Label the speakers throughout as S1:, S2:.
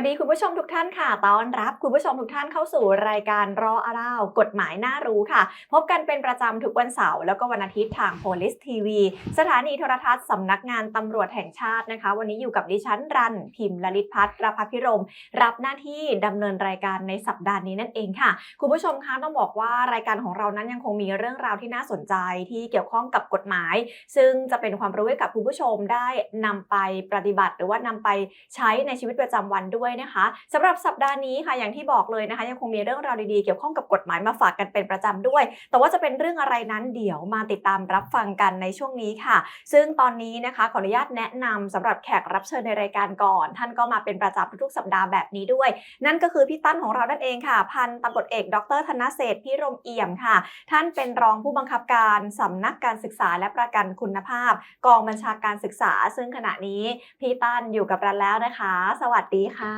S1: วัสดีคุณผู้ชมทุกท่านค่ะต้อนรับคุณผู้ชมทุกท่านเข้าสู่รายการรออาร่าวกฎหมายน่ารู้ค่ะ พบกันเป็นประจำทุกวันเสาร์แล้วก็วันอาทิตย์ทาง Police TV สถานีโทรทัศน์สำนักงานตำรวจแห่งชาตินะคะ วันนี้อยู่กับดิฉันรัน พิมพ์ลลิตพัฒน์ประภพิรม รับหน้าที่ดำเนินรายการในสัปดาห์นี้นั่นเองค่ะ คุณผู้ชมคะต้องบอกว่ารายการของเรานั้นยังคงมีเรื่องราวที่น่าสนใจที่เกี่ยวข้องกับกฎหมาย ซึ่งจะเป็นความรู้ให้กับคุณผู้ชมได้นำไปปฏิบัติ หรือว่านำไปใช้ในชีวิตประจำวันด้วยนะคะสำหรับสัปดาห์นี้ค่ะอย่างที่บอกเลยนะคะ ยังคงมีเรื่องราวดีๆเกี่ยวข้องกับกฎหมายมาฝากกันเป็นประจำด้วย แต่ว่าจะเป็นเรื่องอะไรนั้นเดี๋ยวมาติดตามรับฟังกันในช่วงนี้ค่ะ ซึ่งตอนนี้นะคะขออนุญาตแนะนำสำหรับแขกรับเชิญในรายการก่อน ท่านก็มาเป็นประจำทุกๆสัปดาห์แบบนี้ด้วย นั่นก็คือพี่ตั้นของเรานั่นเองค่ะ พันตำรวจเอก ดรธนเศรษพิรมเอี่ยมค่ะ ท่านเป็นรองผู้บังคับการสำนักการศึกษาและประกันคุณภาพ กองบัญชาการศึกษา ซึ่งขณะนี้พี่ตั้นอยู่กับเราแล้วนะคะ สวัสดีค่ะ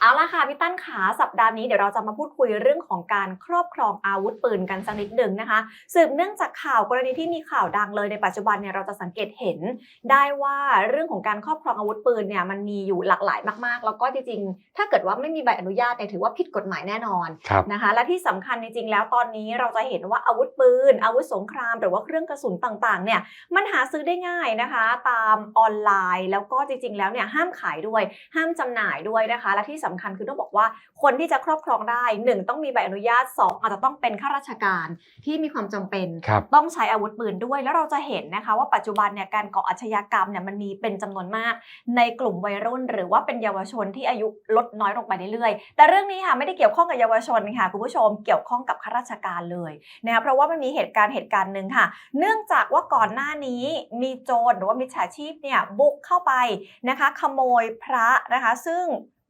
S1: เอาละค่ะพี่ตั้นขาสัปดาห์นี้เดี๋ยวเราจะมาพูดคุยเรื่องของการครอบครองอาวุธปืนกันสักนิดหนึ่งนะคะ สืบเนื่องจากข่าวกรณีที่มีข่าวดังเลยในปัจจุบันเนี่ยเราจะสังเกตเห็น ได้ว่าเรื่องของการครอบครองอาวุธปืนเนี่ยมันมีอยู่หลากหลายมากๆ แล้วก็จริงๆ ถ้าเกิดว่าไม่มีใบอนุญาตเนี่ยถือว่าผิดกฎหมายแน่นอน
S2: ครับ
S1: นะคะ และที่สำคัญจริงๆแล้วตอนนี้เราจะเห็นว่าอาวุธปืน อาวุธสงคราม หรือว่าเครื่องกระสุนต่างๆเนี่ยมันหาซื้อได้ง่ายนะคะ ตามออนไลน์ แล้วก็จริงๆ แล้วเนี่ยห้ามขายด้วย ห้ามจำหน่ายด้วยนะคะ และที่สำคัญคือต้องบอกว่าคนที่จะครอบครองได้หนึ่งต้องมีใบอนุญาตสองอาจจะต้องเป็นข้าราชการที่มีความจำเป็น
S2: ครับ
S1: ต้องใช้อาวุธปืนด้วย แล้วเราจะเห็นนะคะว่าปัจจุบันเนี่ยการก่ออาชญากรรมเนี่ยมันมีเป็นจำนวนมาก ในกลุ่มวัยรุ่น หรือว่าเป็นเยาวชนที่อายุลดน้อยลงไปเรื่อยๆ แต่เรื่องนี้ค่ะไม่ได้เกี่ยวข้องกับเยาวชนค่ะคุณผู้ชมเกี่ยวข้องกับข้าราชการเลยนะคะเพราะว่ามันมีเหตุการณ์เหตุการณ์หนึ่งค่ะ เนื่องจากว่าก่อนหน้านี้มีโจรหรือว่ามิจฉาชีพเนี่ยบุกเข้าไปนะคะขโมยพระนะคะ ซึ่ง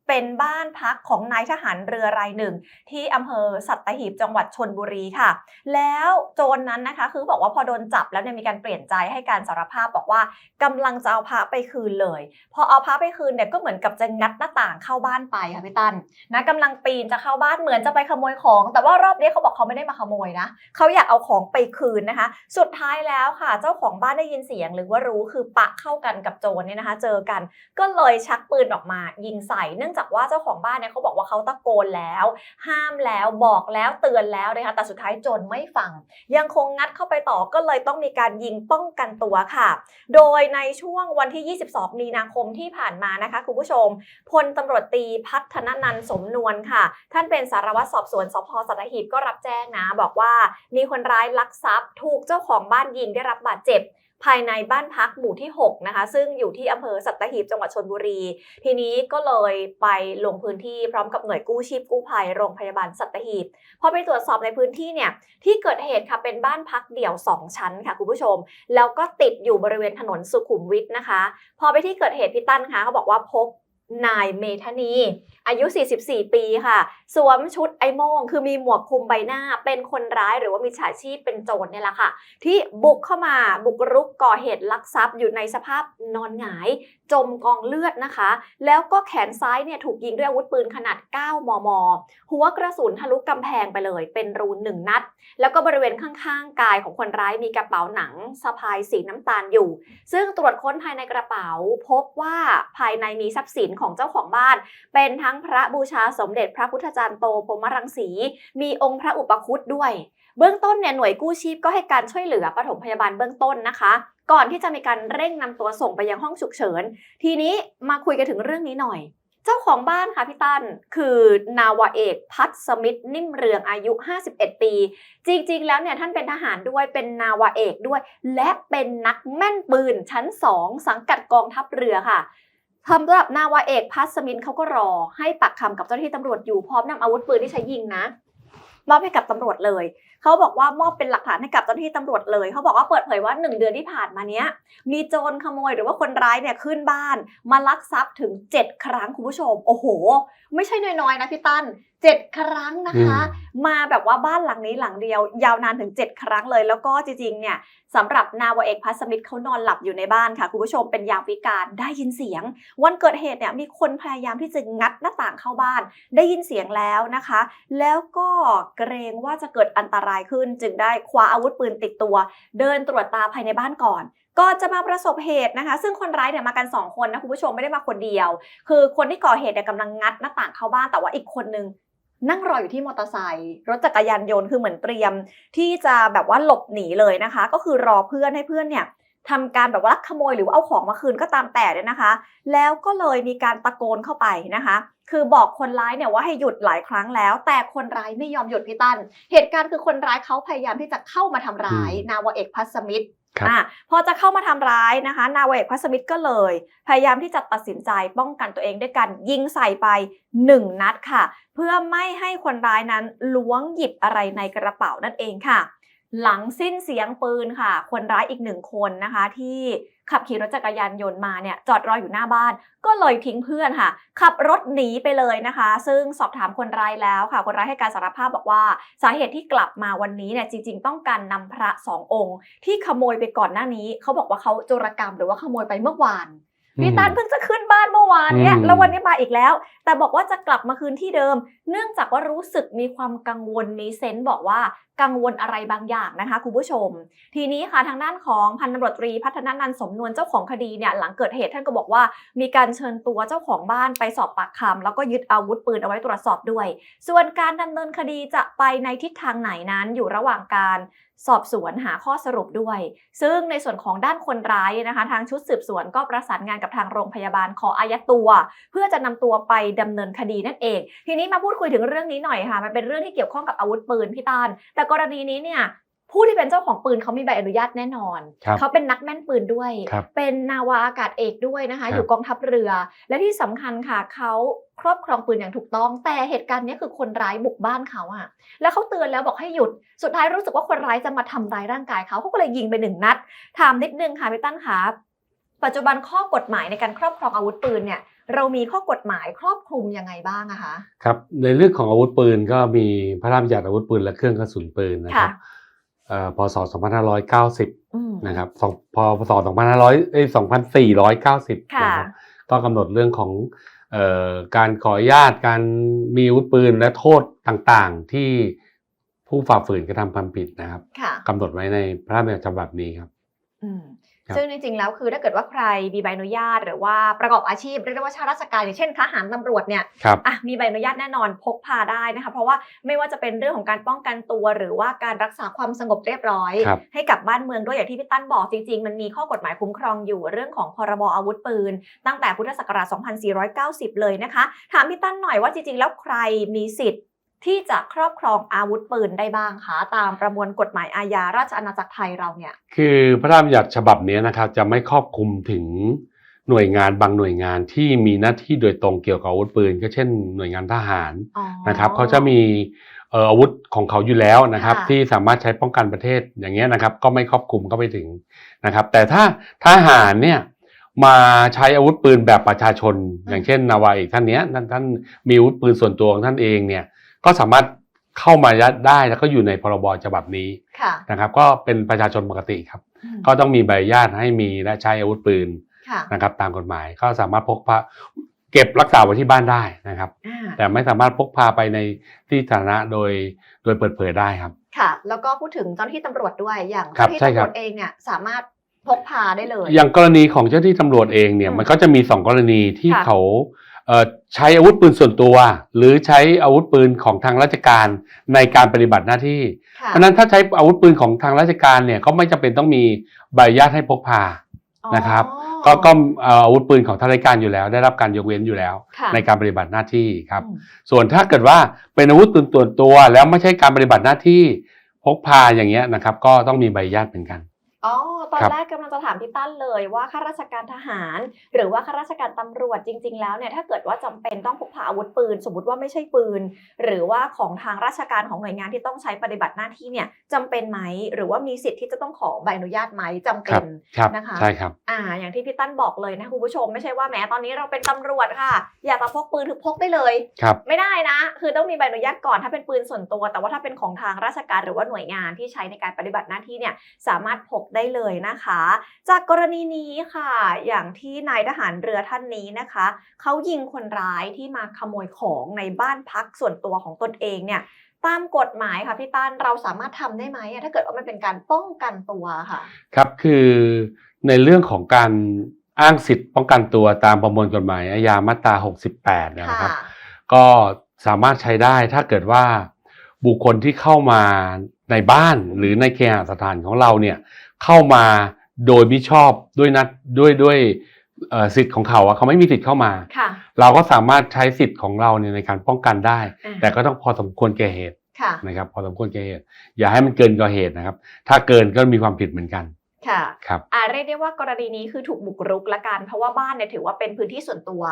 S1: เป็นบ้านพักของนายทหารเรือรายหนึ่ง ที่อำเภอสัตหีบจังหวัดชนบุรีค่ะ แล้วโจรนนั้นนะคะ คือบอกว่าพอโดนจับแล้วเนี่ยมีการเปลี่ยนใจให้การสารภาพบอกว่ากำลังจะเอาพระไปคืนเลย พอเอาพระไปคืนเนี่ยก็เหมือนกับจะงัดหน้าต่างเข้าบ้านไปค่ะพี่ตั้นนะกำลังปีนจะเข้าบ้านเหมือนจะไปขโมยของ แต่ว่ารอบนี้เขาบอกเขาไม่ได้มาขโมยนะเขาอยากเอาของไปคืนนะคะ สุดท้ายแล้วค่ะ เจ้าของบ้านได้ยินเสียง หรือว่ารู้คือปะเข้ากันกับโจรเนี่ยนะคะ เจอกันก็เลยชักปืนออกมายิงใส่เนื่องจากว่าเจ้าของบ้านเนี่ยเขาบอกว่าเขาตะโกนแล้ว ห้ามแล้วบอกแล้วเตือนแล้วนะคะแต่สุดท้ายโจรไม่ฟัง ยังคงงัดเข้าไปต่อก็เลยต้องมีการยิงป้องกันตัวค่ะ โดยในช่วงวันที่ 22 มีนาคมที่ผ่านมานะคะคุณผู้ชมพลตำรวจตีพัฒนนันสมนวลค่ะ ท่านเป็นสารวัตรสอบสวนสพสัตหีบก็รับแจ้งนะ บอกว่ามีคนร้ายลักทรัพย์ถูกเจ้าของบ้านยิงได้รับบาดเจ็บ ภายในบ้านพักหมู่ที่6นะคะซึ่งอยู่ที่อำเภอสัตหีบจังหวัดชนบุรี ทีนี้ก็เลยไปลงพื้นที่พร้อมกับหน่วยกู้ชีพกู้ภัยโรงพยาบาลสัตหีบพอไปตรวจสอบในพื้นที่เนี่ยที่เกิดเหตุค่ะเป็นบ้านพักเดี่ยว 2 ชั้นค่ะคุณผู้ชม แล้วก็ติดอยู่บริเวณถนนสุขุมวิทนะคะ พอไปที่เกิดเหตุพี่ตั้นคะเขาบอกว่าพบนายเมธานี อายุ 44 ปีค่ะ สวมชุดไอโมง คือมีหมวกคลุมใบหน้า เป็นคนร้ายหรือว่ามีฉาชีพเป็นโจรเนี่ยแหละค่ะ ที่บุกเข้ามาบุกรุกก่อเหตุลักทรัพย์อยู่ในสภาพนอนหงาย จมกองเลือดนะคะ แล้วก็แขนซ้ายเนี่ยถูกยิงด้วยอาวุธปืนขนาด 9 มม หัวกระสุนทะลุกำแพงไปเลย เป็นรูหนึ่งนัด แล้วก็บริเวณข้างๆ กายของคนร้ายมีกระเป๋าหนังสะพายสีน้ำตาลอยู่ ซึ่งตรวจค้นภายในกระเป๋า พบว่าภายในมีทรัพย์สินของเจ้าของบ้าน เป็นทั้งพระบูชาสมเด็จพระพุทธจารย์โตพรมรังสี มีองค์พระอุปคุตด้วย เบื้องต้นเนี่ยหน่วยกู้ชีพก็ให้การช่วยเหลือปฐมพยาบาลเบื้องต้นนะคะ ก่อนที่จะมีการเร่งนำตัวส่งไปยังห้องฉุกเฉิน ทีนี้มาคุยกันถึงเรื่องนี้หน่อย เจ้าของบ้านค่ะพี่ตั้นคือนาวาเอกพัฒสมิทธนิ่มเรืองอายุ 51 ปี จริงๆ แล้วเนี่ยท่านเป็นทหารด้วยเป็นนาวาเอกด้วย และเป็นนักแม่นปืนชั้น 2 สังกัดกองทัพเรือค่ะ สำหรับนาวาเอกพัสมินเขาก็รอให้ปักคำกับเจ้าหน้าที่ตำรวจอยู่พร้อมนำอาวุธปืนที่ใช้ยิงนะมอบให้กับตำรวจเลยเขาบอกว่ามอบเป็นหลักฐานให้กับเจ้าหน้าที่ตำรวจเลย เขาบอกว่าเปิดเผยว่า 1 เดือนที่ผ่านมาเนี้ยมีโจรขโมยหรือว่าคนร้ายเนี่ยขึ้นบ้าน มาลักทรัพย์ถึง 7 ครั้งคุณผู้ชม โอ้โห ไม่ใช่น้อยๆนะพี่ตั้น7ครั้งนะคะ มาแบบว่าบ้านหลังนี้หลังเดียว ยาวนานถึง 7 ครั้งเลย แล้วก็จริงๆเนี่ยสำหรับนาวาเอกพัสมิทธเขานอนหลับอยู่ในบ้านค่ะ คุณผู้ชมเป็นยามวิการได้ยินเสียง วันเกิดเหตุเนี่ยมีคนพยายามที่จะงัดหน้าต่างเข้าบ้าน ได้ยินเสียงแล้วนะคะ แล้วก็เกรงว่าจะเกิดอันตรายขึ้น จึงได้คว้าอาวุธปืนติดตัว เดินตรวจตาภายในบ้านก่อนก็จะมาประสบเหตุนะคะ ซึ่งคนร้ายเนี่ยมากัน 2 คนนะคุณผู้ชมไม่ได้มาคนเดียว คือคนที่ก่อเหตุเนี่ยกำลังงัดหน้าต่างเข้าบ้านแต่ว่าอีกคนนึงนั่งรออยู่ที่มอเตอร์ไซค์รถจักรยานยนต์คือเหมือนเตรียม ที่จะแบบว่าหลบหนีเลยนะคะ ก็คือรอเพื่อนให้เพื่อนเนี่ย ทำการแบบว่าลักขโมยหรือว่าเอาของมาคืนก็ตามแต่เนี่ยนะคะ แล้วก็เลยมีการตะโกนเข้าไปนะคะ คือบอกคนร้ายเนี่ยว่าให้หยุดหลายครั้งแล้ว แต่คนร้ายไม่ยอมหยุดพี่ตั้นเหตุการณ์คือคนร้ายเขาพยายามที่จะเข้ามาทำร้าย
S2: อืม
S1: นาวาเอกพัสมิตร
S2: ครับ
S1: อะพอจะเข้ามาทำร้ายนะคะ นาวาเอกพัสมิตรก็เลย พยายามที่จะตัดสินใจป้องกันตัวเองด้วยการยิงใส่ไป 1 นัดค่ะ เพื่อไม่ให้คนร้ายนั้นล้วงหยิบอะไรในกระเป๋านั่นเองค่ะ หลังสิ้นเสียงปืนค่ะ คนร้ายอีกหนึ่งคนนะคะ ที่ขับขี่รถจักรยานยนต์มาเนี่ยจอดรออยู่หน้าบ้าน ก็เลยทิ้งเพื่อนค่ะ ขับรถหนีไปเลยนะคะ ซึ่งสอบถามคนร้ายแล้วค่ะ คนร้ายให้การสารภาพบอกว่า สาเหตุที่กลับมาวันนี้เนี่ยจริง ๆ ต้องการนำพระสององค์ ที่ขโมยไปก่อนหน้านี้ เขาบอกว่าเขาโจรกรรมหรือว่าขโมยไปเมื่อวาน พี่ตาลเพิ่งจะขึ้นบ้านเมื่อวานเนี่ย
S2: อืม
S1: แล้ววันนี้มาอีกแล้ว แต่บอกว่าจะกลับมาคืนที่เดิม เนื่องจากว่ารู้สึกมีความกังวลมีเซนส์บอกว่ากังวลอะไรบางอย่างนะคะคุณผู้ชม ทีนี้ค่ะทางด้านของพันตำรวจตรีพัฒนานันท์สมนวลเจ้าของคดีเนี่ยหลังเกิดเหตุท่านก็บอกว่า มีการเชิญตัวเจ้าของบ้านไปสอบปากคำแล้วก็ยึดอาวุธปืนเอาไว้ตรวจสอบด้วย ส่วนการดำเนินคดีจะไปในทิศทางไหนนั้นอยู่ระหว่างการ สอบสวนหาข้อสรุปด้วย ซึ่งในส่วนของด้านคนร้ายนะคะ ทางชุดสืบสวนก็ประสานงานกับทางโรงพยาบาลขออายัดตัว เพื่อจะนำตัวไปดำเนินคดีนั่นเอง ทีนี้มาพูดคุยถึงเรื่องนี้หน่อยค่ะ มันเป็นเรื่องที่เกี่ยวข้องกับอาวุธปืนพี่ตานแต่กรณีนี้เนี่ย ผู้ที่เป็นเจ้าของปืนเขามีใบอนุญาตแน่นอน
S2: ครับ
S1: เขาเป็นนักแม่นปืนด้วย
S2: ครับ
S1: เป็นนาวาอากาศเอกด้วยนะคะ
S2: ครับ
S1: อยู่กองทัพเรือ และที่สำคัญค่ะเขาครอบครองปืนอย่างถูกต้อง แต่เหตุการณ์เนี้ยคือคนร้ายบุกบ้านเขาอะแล้วเขาเตือนแล้วบอกให้หยุด สุดท้ายรู้สึกว่าคนร้ายจะมาทำร้ายร่างกายเขาเขาก็เลยยิงไปหนึ่งนัด ถามนิดนึงค่ะพี่ตั้นคะปัจจุบันข้อกฎหมายในการครอบครองอาวุธปืนเนี่ย เรามีข้อกฎหมายครอบคลุมยังไงบ้างอะคะ
S2: ครับ ในเรื่องของอาวุธปืนก็มีพระราชบัญญัติอาวุธปืนและเครื่องกระสุนปืนนะครับเอ่อ พศ 2590
S1: อืม
S2: นะครับสองพศ 2500เอ้ย2490
S1: ค่ะ
S2: นะครับก็กำหนดเรื่องของเอ่อการขออนุญาตการมีอาวุธปืนและโทษต่างๆ ที่ผู้ฝ่าฝืนกระทำความผิดนะครับ
S1: ค่ะ
S2: กำหนดไว้ในพระราชบัญญัติฉบับนี้ครับ
S1: อืม
S2: ครับ
S1: ซึ่งจริงๆแล้วคือถ้าเกิดว่าใครมีใบอนุญาต หรือว่าประกอบอาชีพเรียกได้ว่าชาราชการอย่างเช่นทหารตำรวจเนี่ย
S2: ครับ
S1: อะมีใบอนุญาตแน่นอนพกพาได้นะคะเพราะว่าไม่ว่าจะเป็นเรื่องของการป้องกันตัว หรือว่าการรักษาความสงบเรียบร้อย
S2: ครับ
S1: ให้กับบ้านเมืองด้วยอย่างที่พี่ตั้นบอกจริงๆ มันมีข้อกฎหมายคุ้มครองอยู่เรื่องของพรบอาวุธปืน ตั้งแต่พุทธศักราช 2490 เลยนะคะ ถามพี่ตั้นหน่อยว่าจริงๆ แล้วใครมีสิทธิ์ ที่จะครอบครองอาวุธปืนได้บ้างคะตามประมวลกฎหมายอาญาราชอาณาจักรไทยเราเนี่ย
S2: คือพระราชบัญญัติฉบับนี้นะครับจะไม่ครอบคลุมถึงหน่วยงานบางหน่วยงานที่มีหน้าที่โดยตรงเกี่ยวกับอาวุธปืน ก็เช่นหน่วยงานทหารนะครับเขาจะมีอาวุธของเขาอยู่แล้วนะครับ ที่สามารถใช้ป้องกันประเทศอย่างเงี้ยนะครับ ก็ไม่ครอบคลุมก็ไปถึงนะครับ แต่ถ้าทหารเนี่ยมาใช้อาวุธปืนแบบประชาชน อย่างเช่นนาวาเอกท่านเนี้ยท่านท่านมีอาวุธปืนส่วนตัวของท่านเองเนี่ย ก็สามารถเข้ามายัดได้แล้วก็อยู่ในพรบฉบับนี้
S1: ค่ะ
S2: นะครับ ก็เป็นประชาชนปกติครับ
S1: อืม
S2: ก็ต้องมีใบอนุญาตให้มีและใช้อาวุธปืน
S1: ค่ะ
S2: นะครับ ตามกฎหมายก็สามารถพกพาเก็บรักษาไว้ที่บ้านได้นะครับ
S1: อ่า
S2: แต่ไม่สามารถพกพาไปในที่สาธารณะโดยโดยเปิดเผยได้ครับ
S1: ค่ะ แล้วก็พูดถึงเจ้าหน้าที่ตำรวจด้วยอย่าง
S2: ครั
S1: เจ้า
S2: บ
S1: หน้าที่
S2: ใช่
S1: ตำ
S2: ค
S1: ร
S2: รั
S1: ว
S2: บ
S1: จเองเนี่ยสามารถพกพาได้เลย
S2: อย่างกรณีของเจ้าหน้าที่ตำรวจเองเนี่ย
S1: อืม
S2: มันก็จะมีสองกรณีที่
S1: ค่ะ
S2: เขาเอ่อ ใช้อาวุธปืนส่วนตัว หรือใช้อาวุธปืนของทางราชการในการปฏิบัติหน้าที่
S1: ค่ะ
S2: เพราะฉะนั้นถ้าใช้อาวุธปืนของทางราชการเนี่ยก็ไม่จำเป็นต้องมีใบอนุญาตให้พกพานะครับ
S1: อ๋อ
S2: ก็ก็เอ่ออาวุธปืนของทางราชการอยู่แล้ว ได้รับการยกเว้นอยู่แล้ว
S1: ค่ะ
S2: ในการปฏิบัติหน้าที่ครับ
S1: อืม
S2: ส่วนถ้าเกิดว่าเป็นอาวุธปืนส่วนตัว แล้วไม่ใช่การปฏิบัติหน้าที่พกพาอย่างเงี้ยนะครับ ก็ต้องมีใบอนุญาตเหมือนกัน
S1: อ๋อ ตอน
S2: ครับ
S1: แรกกำลังจะถามพี่ตั้นเลยว่าข้าราชการทหาร หรือว่าข้าราชการตำรวจจริง ๆ แล้วเนี่ยถ้าเกิดว่าจำเป็นต้องพกพาอาวุธปืน สมมติว่าไม่ใช่ปืน หรือว่าของทางราชการของหน่วยงานที่ต้องใช้ปฏิบัติหน้าที่เนี่ยจำเป็นไหม หรือว่ามีสิทธิ์ที่จะต้องขอใบอนุญาตไหมจำเป็น
S2: ครับ
S1: นะคะ
S2: ใช่ครับ
S1: อ่า อย่างที่พี่ตั้นบอกเลยนะคุณผู้ชมไม่ใช่ว่าแหมตอนนี้เราเป็นตำรวจค่ะ อยากจะพกปืนคือพกได้เลย
S2: ครับ
S1: ไม่ได้นะ คือต้องมีใบอนุญาตก่อนถ้าเป็นปืนส่วนตัว แต่ว่าถ้าเป็นของทางราชการหรือว่าหน่วยงานที่ใช้ในการปฏิบัติหน้าที่เนี่ยสามารถพกได้เลยนะคะ จากกรณีนี้ค่ะ อย่างที่นายทหารเรือท่านนี้นะคะ เขายิงคนร้ายที่มาขโมยของในบ้านพักส่วนตัวของตนเองเนี่ยตามกฎหมายค่ะพี่ตั้นเราสามารถทำได้ไหมอะถ้าเกิดว่ามันเป็นการป้องกันตัวค่ะ
S2: ครับคือในเรื่องของการอ้างสิทธิ์ป้องกันตัวตามประมวลกฎหมายอาญามาตรา 68 นะ
S1: ค่ะ
S2: ครับ ก็สามารถใช้ได้ถ้าเกิดว่าบุคคลที่เข้ามาในบ้านหรือในเคหสถานของเราเนี่ย เข้ามาโดยมิชอบด้วยนัดด้วยด้วยเอ่อสิทธิ์ของเขาอะเขาไม่มีสิทธิ์เข้ามา
S1: ค่ะ
S2: เราก็สามารถใช้สิทธิ์ของเราเนี่ยในการป้องกันได้
S1: อ่า
S2: แต่ก็ต้องพอสมควรแก่เหตุ
S1: ค่ะ
S2: นะครับ พอสมควรแก่เหตุ อย่าให้มันเกินกว่าเหตุนะครับ ถ้าเกินก็มีความผิดเหมือนกัน
S1: ค่ะ
S2: ครับ
S1: อ่าเรียกได้ว่ากรณีนี้คือถูกบุกรุกละกัน เพราะว่าบ้านเนี่ยถือว่าเป็นพื้นที่ส่วนตัว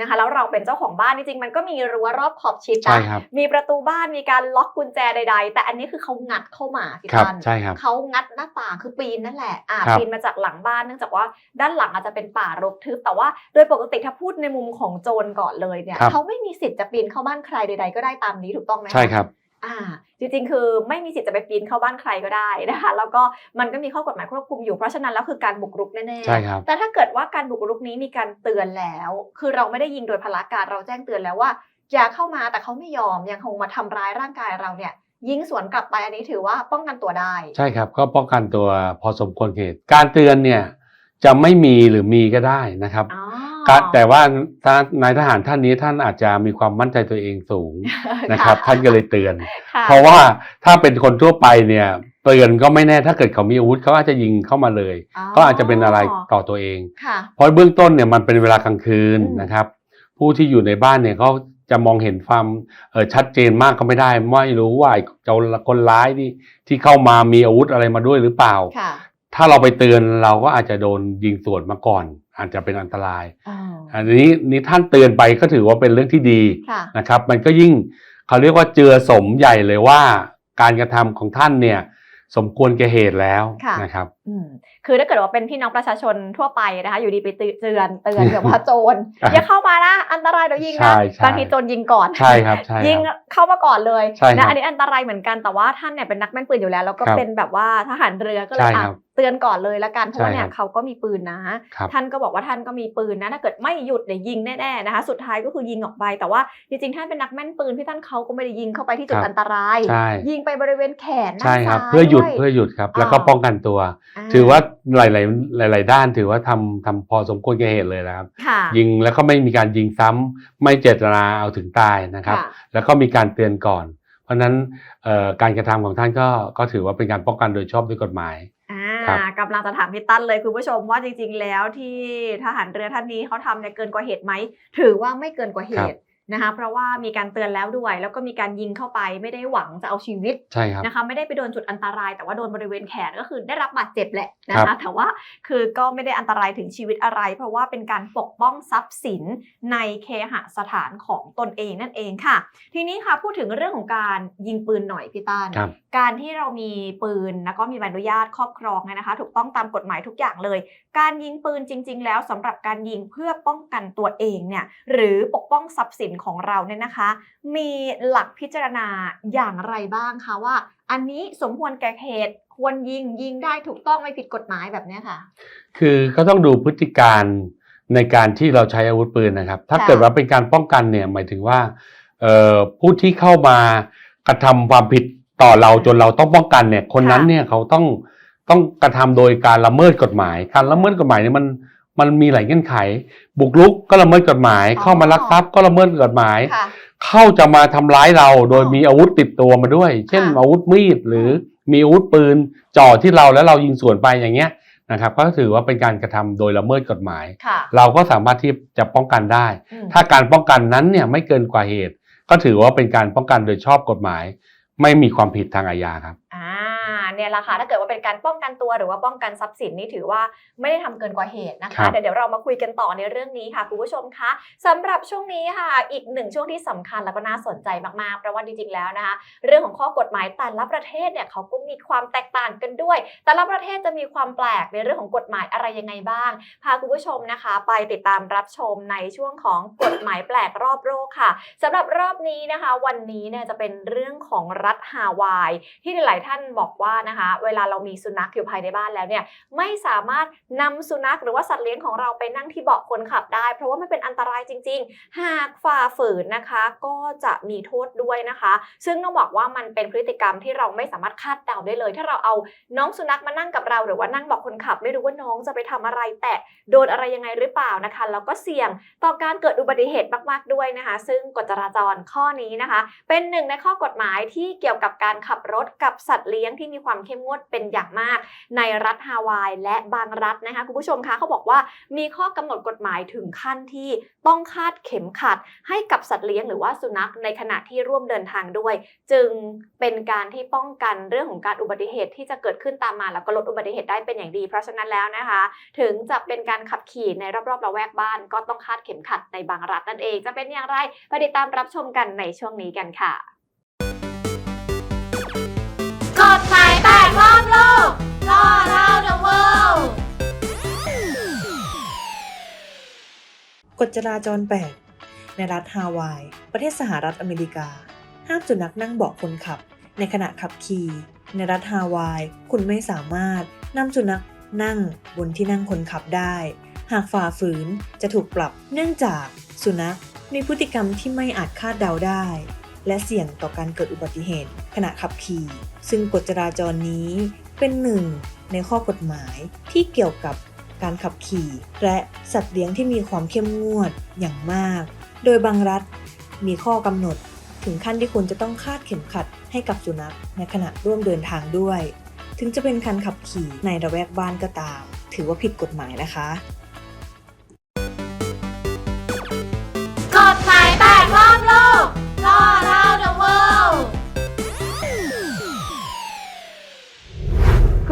S1: นะคะแล้วเราเป็นเจ้าของบ้านจริงๆมันก็มีรั้วรอบขอบชิด
S2: ใช่
S1: นะครับมีประตูบ้านมีการล็อกกุญแจใด ๆ แต่อันนี้คือเขางัดเข้ามาพี่
S2: ครับ
S1: ตัน
S2: ใช่ครับ
S1: เขางัดหน้าต่างคือปีนนั่นแหละอ่า
S2: ครับ
S1: ปีนมาจากหลังบ้านเนื่องจากว่าด้านหลังอาจจะเป็นป่ารกทึบแต่ว่าโดยปกติถ้าพูดในมุมของโจรก่อนเลยเนี่ย
S2: ครับ
S1: เขาไม่มีสิทธิ์จะปีนเข้าบ้านใครใด ๆ ก็ได้ตามนี้ถูกต้องไหมะ
S2: ใช่ครับ
S1: อ่า จริงๆ คือไม่มีสิทธิ์จะไปปีนเข้าบ้านใครก็ได้นะคะ แล้วก็มันก็มีข้อกฎหมายควบคุมอยู่ เพราะฉะนั้นแล้วคือการบุกรุกแน่ๆ
S2: ใช่ครับ
S1: แต่ถ้าเกิดว่าการบุกรุกนี้มีการเตือนแล้ว คือเราไม่ได้ยิงโดยพลาการเราแจ้งเตือนแล้วว่า อย่าเข้ามาแต่เขาไม่ยอมยังคงมาทำร้ายร่างกายเราเนี่ยยิงสวนกลับไปอันนี้ถือว่าป้องกันตัวได้
S2: ใช่ครับ ก็ป้องกันตัวพอสมควรแก่เหตุ การเตือนเนี่ยจะไม่มีหรือมีก็ได้นะครับ
S1: อ๋อ
S2: การแต่ว่าถ้านายทหารท่านนี้ท่านอาจจะมีความมั่นใจตัวเองสูงนะครับ ท่านก็เลยเตือน
S1: ค่ะ
S2: เพราะว่าถ้าเป็นคนทั่วไปเนี่ยเตือนก็ไม่แน่ถ้าเกิดเขามีอาวุธเขาอาจจะยิงเข้ามาเลย ก็อาจจะเป็นอะไรต่อตัวเอง
S1: ค่ะ
S2: เพราะเบื้องต้นเนี่ยมันเป็นเวลากลางคืน
S1: อืม
S2: นะครับ ผู้ที่อยู่ในบ้านเนี่ยเขาจะมองเห็นความเออชัดเจนมากก็ไม่ได้ ไม่รู้ว่าไอ้เจ้าคนร้ายที่ที่เข้ามามีอาวุธอะไรมาด้วยหรือเปล่า
S1: ค่ะ
S2: ถ้าเราไปเตือนเราก็อาจจะโดนยิงสวนมาก่อน อาจจะเป็นอันตราย
S1: อ๋อ
S2: อันนี้นี่ท่านเตือนไปก็ถือว่าเป็นเรื่องที่ดี
S1: ค่ะ
S2: นะครับ มันก็ยิ่งเขาเรียกว่าเจือสมใหญ่เลยว่า การกระทำของท่านเนี่ย สมควรแก่เหตุแล้ว
S1: ค่ะ
S2: นะครับ
S1: อืมคือถ้าเกิดว่าเป็นพี่น้องประชาชนทั่วไปนะคะ อยู่ดีไปเตือนเตือนเตือนแบบว่าโจร
S2: ใช่
S1: อย่าเข้ามานะอันตรายเดี๋ยวยิง
S2: ใช่
S1: นะ
S2: ใช่
S1: บางทีโจรยิงก่อน
S2: ใช่ครับใช่ครับ
S1: ยิงเข้ามาก่อนเลย
S2: ใช่ครับ
S1: นะอันนี้อันตรายเหมือนกันแต่ว่าท่านเนี่ยเป็นนักแม่นปืนอยู่แล้วแล้วก็
S2: ครับ
S1: เป็นแบบว่าทหารเรือก็เลย
S2: ใช่
S1: อะ
S2: ครับ
S1: เตือนก่อนเลยละกันเพราะว่า
S2: ใช่
S1: เนี่ย
S2: ครับ
S1: เขาก็มีปืนนะ
S2: ครับ
S1: ท่านก็บอกว่าท่านก็มีปืนนะถ้าเกิดไม่หยุดเนี่ยยิงแน่ๆนะคะ สุดท้ายก็คือยิงออกไป แต่ว่าจริงๆท่านเป็นนักแม่นปืนพี่ท่านเขาก็ไม่ได้ยิงเข้าไปที่จุด
S2: ครับ
S1: อันตราย
S2: ใช่
S1: ยิงไปบริเวณแขนด้าน
S2: ใช่ครับ
S1: ซ้าย
S2: เพื่อหยุด
S1: ว
S2: เพื่อหยุดครับแล้วก็
S1: อ่า
S2: ป้องกันตัวาถือว่าหลาย ๆ หลาย ๆ ด้านถือว่าทำทำพอสมควรแก่เหตุเลยนะครับ
S1: ค่ะ
S2: ยิงแล้วก็ไม่มีการยิงซ้ำไม่เจตนาเอาถึงตายนะครับ
S1: ค่ะ
S2: แล้วก็มีการเตือนก่อน เพราะฉะนั้นเอ่อการกระทำของท่านก็ก็ถือว่าเป็นการป้องกันโดยชอบด้วยกฎหมาย
S1: อ่
S2: ครับา
S1: กำลังจะถามพี่ตั้นเลยคุณผู้ชมว่าจริง ๆ แล้วที่ทหารเรือท่านนี้เขาทำเนี่ยเกินกว่าเหตุไหมถือว่าไม่เกินกว่าเหตุ นะคะเพราะว่ามีการเตือนแล้วด้วย แล้วก็มีการยิงเข้าไปไม่ได้หวังจะเอาชีวิต
S2: ใช่ครับ
S1: นะคะไม่ได้ไปโดนจุดอันตราย แต่ว่าโดนบริเวณแขนก็คือได้รับบาดเจ็บแหละนะ
S2: ครั
S1: คะ
S2: บ
S1: แต่ว่าคือก็ไม่ได้อันตรายถึงชีวิตอะไร เพราะว่าเป็นการปกป้องทรัพย์สินในเคหสถานของตนเองนั่นเองค่ะ ทีนี้ค่ะพูดถึงเรื่องของการยิงปืนหน่อยพี่ตั้น
S2: ครับ
S1: การที่เรามีปืนแล้วก็มีใบอนุญาตครอบครองเนี่ยนะคะ ถูกต้องตามกฎหมายทุกอย่างเลย การยิงปืนจริง ๆ แล้วสำหรับการยิงเพื่อป้องกันตัวเองเนี่ยหรือปกป้องทรัพย์สินของเราเนี่ยนะคะ มีหลักพิจารณาอย่างไรบ้างคะว่า อันนี้สมควรแก่เหตุควรยิงยิงได้ถูกต้องไม่ผิดกฎหมายแบบนี้ค่ะ
S2: คือก็ต้องดูพฤติการในการที่เราใช้อาวุธปืนนะครับ ถ้าเกิดว่าเป็นการป้องกันเนี่ยหมายถึงว่าผู้ที่เข้ามากระทำความผิด ต่อเราจนเราต้องป้องกันเนี่ย คนนั้น
S1: ค่ะ
S2: เนี่ยเขาต้องต้องกระทำโดยการละเมิดกฎหมาย การละเมิดกฎหมายเนี่ยมันมันมีหลายเงื่อนไข บุกรุกก็ละเมิดกฎหมาย เข้ามาลักทรัพย์ก็ละเมิดกฎหมาย
S1: ค่ะ
S2: เข้าจะมาทำร้ายเราโดย
S1: อ๋อ
S2: มีอาวุธติดตัวมาด้วย เช่น
S1: ค่ะ
S2: อาวุธมีดหรือมีอาวุธปืนจ่อที่เราแล้วเรายิงสวนไปอย่างเงี้ยนะครับก็ถือว่าเป็นการกระทำโดยละเมิดกฎหมาย
S1: ค่ะ
S2: เราก็สามารถที่จะป้องกันได้
S1: อืม
S2: ถ้าการป้องกันนั้นเนี่ยไม่เกินกว่าเหตุ ก็ถือว่าเป็นการป้องกันโดยชอบกฎหมาย ไม่มีความผิดทางอาญาครับ
S1: อ่าเนี่ยแหละค่ะถ้าเกิดว่าเป็นการป้องกันตัวหรือว่าป้องกันทรัพย์สินนี่ถือว่าไม่ได้ทำเกินกว่าเหตุนะ
S2: ครั
S1: คะ
S2: บ
S1: เดี๋ยวเดี๋ยวเรามาคุยกันต่อในเรื่องนี้ค่ะคุณผู้ชมคะสำหรับช่วงนี้ค่ะ อีกหนึ่งช่วงที่สำคัญแล้วก็น่าสนใจมากๆเพราะว่าจริงๆแล้วนะคะ เรื่องของข้อกฎหมายแต่ละประเทศเนี่ยเขาก็มีความแตกต่างกันด้วย แต่ละประเทศจะมีความแปลกในเรื่องของกฎหมายอะไรยังไงบ้าง พาคุณผู้ชมนะคะ ไปติดตามรับชมในช่วงของกฎหมายแปลกรอบโลกค่ะสำหรับรอบนี้นะคะ วันนี้เนี่ยจะเป็นเรื่องของรัฐฮาวาย ที่หลายๆท่านบอกว่านะคะนะคะ เวลาเรามีสุนัขอยู่ภายในบ้านแล้วเนี่ยไม่สามารถนำสุนัขหรือว่าสัตว์เลี้ยงของเราไปนั่งที่เบาะคนขับได้ เพราะว่ามันเป็นอันตรายจริง ๆ หากฝ่าฝืนนะคะ ก็จะมีโทษด้วยนะคะ ซึ่งต้องบอกว่ามันเป็นพฤติกรรมที่เราไม่สามารถคาดเดาได้เลย ถ้าเราเอาน้องสุนัขมานั่งกับเรา หรือว่านั่งเบาะคนขับ ไม่รู้ว่าน้องจะไปทำอะไรแตะโดนอะไรยังไงหรือเปล่านะคะแล้วก็เสี่ยงต่อการเกิดอุบัติเหตุมากๆด้วยนะคะ ซึ่งกฎจราจรข้อนี้นะคะ เป็นหนึ่งในข้อกฎหมายที่เกี่ยวกับการขับรถกับสัตว์เลี้ยงที่มีความความเข้มงวดเป็นอย่างมาก ในรัฐฮาวายและบางรัฐนะคะคุณผู้ชมคะเขาบอกว่ามีข้อกำหนดกฎหมายถึงขั้นที่ต้องคาดเข็มขัด ให้กับสัตว์เลี้ยงหรือว่าสุนัขในขณะที่ร่วมเดินทางด้วย จึงเป็นการที่ป้องกันเรื่องของการอุบัติเหตุที่จะเกิดขึ้นตามมาแล้วก็ลดอุบัติเหตุได้เป็นอย่างดี เพราะฉะนั้นแล้วนะคะ ถึงจะเป็นการขับขี่ในรอบๆละแวกบ้าน ก็ต้องคาดเข็มขัดในบางรัฐนั่นเองจะเป็นอย่างไรไปติดตามรับชมกันในช่วงนี้กันค่ะ
S3: กฎหม ก
S4: ฎจราจรแปลกในรัฐฮาวาย ประเทศสหรัฐอเมริกา ห้ามสุนัขนั่งเบาะคนขับ ในขณะขับขี่ ในรัฐฮาวาย คุณไม่สามารถนำสุนัขนั่งบนที่นั่งคนขับได้ หากฝ่าฝืนจะถูกปรับเนื่องจากสุนัขมีพฤติกรรมที่ไม่อาจคาดเดาได้ และเสี่ยงต่อการเกิดอุบัติเหตุ ขณะขับขี่ ซึ่งกฎจราจรนี้เป็นหนึ่งในข้อกฎหมายที่เกี่ยวกับ การขับขี่ และสัตว์เลี้ยงที่มีความเข้มงวดอย่างมาก โดยบางรัฐมีข้อกำหนด ถึงขั้นที่คุณจะต้องคาดเข็มขัดให้กับสุนัขในขณะร่วมเดินทางด้วย ถึงจะเป็นการขับขี่ในระแวกบ้านก็ตาม ถือว่าผิดกฎหมายนะคะ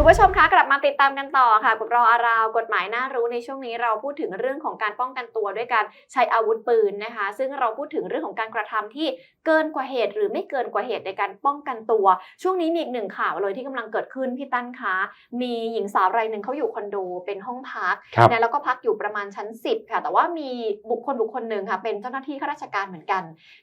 S1: คุณผู้ชมคะกลับมาติดตามกันต่อค่ะกับรออาราวกฎหมายน่ารู้ในช่วงนี้เราพูดถึงเรื่องของการป้องกันตัวด้วยการใช้อาวุธปืนนะคะ ซึ่งเราพูดถึงเรื่องของการกระทำที่เกินกว่าเหตุ หรือไม่เกินกว่าเหตุในการป้องกันตัว ช่วงนี้มีอีกหนึ่งข่าวเลยที่กำลังเกิดขึ้นพี่ตั้นคะมีหญิงสาวรายหนึ่งเขาอยู่คอนโดเป็นห้องพัก
S2: ครับ
S1: นะแล้วก็พักอยู่ประมาณชั้น 10 ค่ะ แต่ว่ามีบุคคลบุคคลหนึ่งค่ะ เป็นเจ้าหน้าที่ข้าราชการเหมือนกัน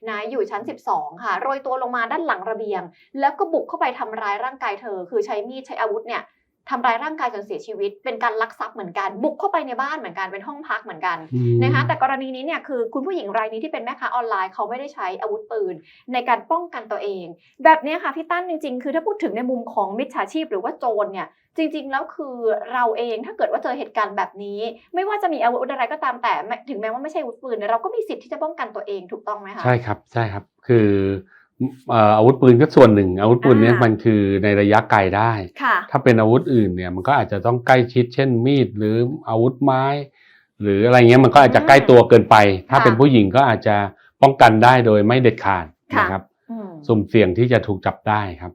S1: นะอยู่ชั้น 12 ค่ะโรยตัวลงมาด้านหลังระเบียง แล้วก็บุกเข้าไปทำร้ายร่างกายเธอ คือใช้มีดใช้อาวุธเนี่ย ทำร้ายร่างกายจนเสียชีวิต เป็นการลักทรัพย์เหมือนกัน บุกเข้าไปในบ้านเหมือนกันเป็นห้องพักเหมือนกัน
S2: อืม
S1: นะคะแต่กรณีนี้เนี่ยคือคุณผู้หญิงรายนี้ที่เป็นแม่ค้าออนไลน์เขาไม่ได้ใช้อาวุธปืน ในการป้องกันตัวเอง แบบเนี้ยค่ะพี่ตั้นจริงๆ คือถ้าพูดถึงในมุมของมิจฉาชีพหรือว่าโจรเนี่ยจริงๆ แล้วคือเราเองถ้าเกิดว่าเจอเหตุการณ์แบบนี้ ไม่ว่าจะมีอาวุธอะไรก็ตามแต่ไม่ถึงแม้ว่าไม่ใช่อาวุธปืนเนี่ยเราก็มีสิทธิ์ที่จะป้องกันตัวเองถูกต้องไหมคะ
S2: ใช่ครับใช่ครับ คือเอ่ออาวุธปืนก็ส่วนหนึ่ง อาวุธปืนเนี่ย
S1: อ่ามั
S2: มันคือในระยะไกลได้
S1: ค่ะ
S2: ถ้าเป็นอาวุธอื่นเนี่ยมันก็อาจจะต้องใกล้ชิด เช่นมีดหรืออาวุธไม้ หรืออะไรเงี้ยมันก็อาจจะใกล้ตัวเกินไป ถ้า
S1: ค่ะ
S2: เป็นผู้หญิงก็อาจจะป้องกันได้โดยไม่เด็ดขาด
S1: ค่ะ
S2: นะครับ
S1: อืม
S2: สุ่มเสี่ยงที่จะถูกจับได้ครับ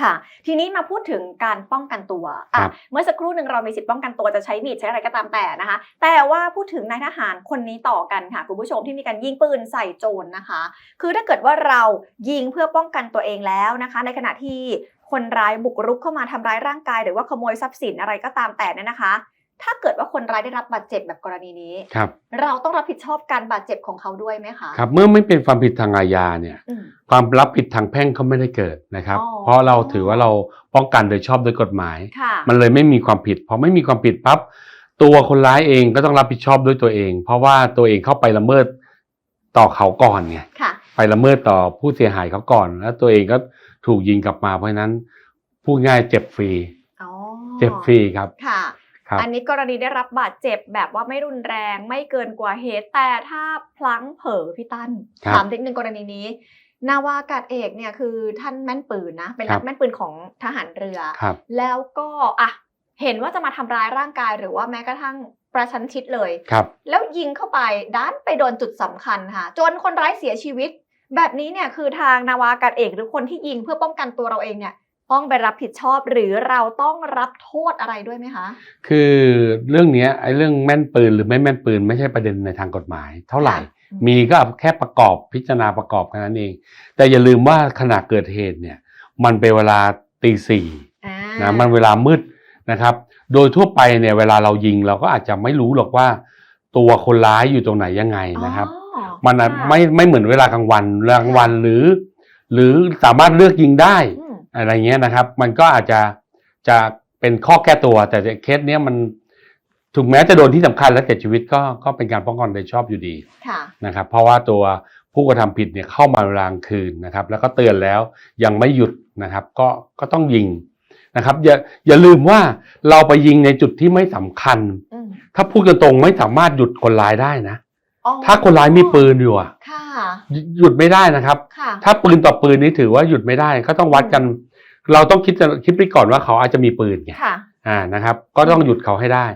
S1: ค่ะ ทีนี้มาพูดถึงการป้องกันตัวอะ
S2: ครับ
S1: เมื่อสักครู่หนึ่งเรามีสิทธิ์ป้องกันตัวจะใช้มีดใช้อะไรก็ตามแต่นะคะ แต่ว่าพูดถึงนายทหารคนนี้ต่อกันค่ะคุณผู้ชมที่มีการยิงปืนใส่โจรนะคะ คือถ้าเกิดว่าเรายิงเพื่อป้องกันตัวเองแล้วนะคะ ในขณะที่คนร้ายบุกรุกเข้ามาทำร้ายร่างกาย หรือว่าขโมยทรัพย์สินอะไรก็ตามแต่เนี่ยนะคะ ถ้าเกิดว่าคนร้ายได้รับบาดเจ็บแบบกรณีนี้
S2: ครับ
S1: เราต้องรับผิดชอบการบาดเจ็บของเขาด้วยไหมคะ
S2: ครับ เมื่อไม่เป็นความผิดทางอาญาเนี่ย
S1: อืม
S2: ความรับผิดทางแพ่งเขาไม่ได้เกิดนะครับ
S1: อ๋อ
S2: เพราะเราถือว่าเราป้องกันโดยชอบโดยกฎหมาย
S1: ค่ะ
S2: มันเลยไม่มีความผิดพอไม่มีความผิดปั๊บตัวคนร้ายเองก็ต้องรับผิดชอบด้วยตัวเอง เพราะว่าตัวเองเข้าไปละเมิดต่อเขาก่อนไง
S1: ค่ะ
S2: ไปละเมิดต่อผู้เสียหายเขาก่อน แล้วตัวเองก็ถูกยิงกลับมาเพราะฉะนั้นพูดง่ายเจ็บฟรี
S1: อ๋อ
S2: เจ็บฟรีครับ
S1: ค่ะ
S2: ครับ
S1: อันนี้กรณีได้รับบาดเจ็บแบบว่าไม่รุนแรงไม่เกินกว่าเหตุ แต่ถ้าพลั้งเผลอพี่ตั้น
S2: ครับ
S1: ถามนิดนึงกรณีนี้นาวากาศเอกเนี่ยคือท่านแม่นปืนนะ เป็น
S2: ครั
S1: นั
S2: บ
S1: กแม่นปืนของทหารเรือ
S2: ครับ
S1: แล้วก็อะเห็นว่าจะมาทำร้ายร่างกายหรือว่าแม้กระทั่งประชันชิดเลย
S2: ครับ
S1: แล้วยิงเข้าไปด้านไปโดนจุดสำคัญค่ะ จนคนร้ายเสียชีวิต แบบนี้เนี่ยคือทางนาวากาศเอกหรือคนที่ยิงเพื่อป้องกันตัวเราเองเนี่ย ต้องไปรับผิดชอบหรือเราต้องรับโทษอะไรด้วยไหมคะ
S2: คือเรื่องเนี้ยไอ้เรื่องแม่นปืนหรือไม่แม่นปืน ไม่ใช่ประเด็นในทางกฎหมาย เท่าไหร่
S1: ค่ะอืม
S2: มีก็แค่ประกอบพิจารณาประกอบแค่นั้นเอง แต่อย่าลืมว่าขณะเกิดเหตุเนี่ยมันเป็นเวลาตีสี่
S1: อ่า
S2: นะมันเวลามืดนะครับ โดยทั่วไปเนี่ยเวลาเรายิงเราก็อาจจะไม่รู้หรอกว่า ตัวคนร้ายอยู่ตรงไหนยังไงนะครับ
S1: อ๋อ
S2: มันอาจ
S1: ค่ะ
S2: ไม่ไม่เหมือนเวลากลางวันเวลากลางวันหรือ หรือสามารถเลือกยิงได้
S1: อืม
S2: อะไรเงี้ยนะครับ มันก็อาจจะจะเป็นข้อแก้ตัว แต่เคสเนี้ยมันถึงแม้จะโดนที่สำคัญและเสียชีวิตก็ก็เป็นการป้องกันโดยชอบอยู่ดี
S1: ค่ะ
S2: นะครับ เพราะว่าตัวผู้กระทำผิดเนี่ยเข้ามาเวลากลางคืนนะครับ แล้วก็เตือนแล้วยังไม่หยุดนะครับ ก็ก็ต้องยิงนะครับ อย่าอย่าลืมว่าเราไปยิงในจุดที่ไม่สำคัญ
S1: อืม
S2: ถ้าพูดกันตรงไม่สามารถหยุดคนร้ายได้นะ
S1: อ๋อ
S2: ถ้าคนร้ายมีปืนอยู่อะ
S1: ค่ะ
S2: หยุหยุดไม่ได้นะครับ
S1: ค่ะ
S2: ถ้าปืนต่อปืนนี้ถือว่าหยุดไม่ได้ก็ต้องวัดกัน เราต้องคิดคิดไปก่อนว่าเขาอาจจะมีปืนไง
S1: ค่ะ
S2: อ่านะครับ ก็ต้องหยุดเขาให้ได้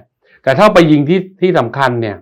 S2: แต่ถ้าไปยิงที่ที่สำคัญเนี่ย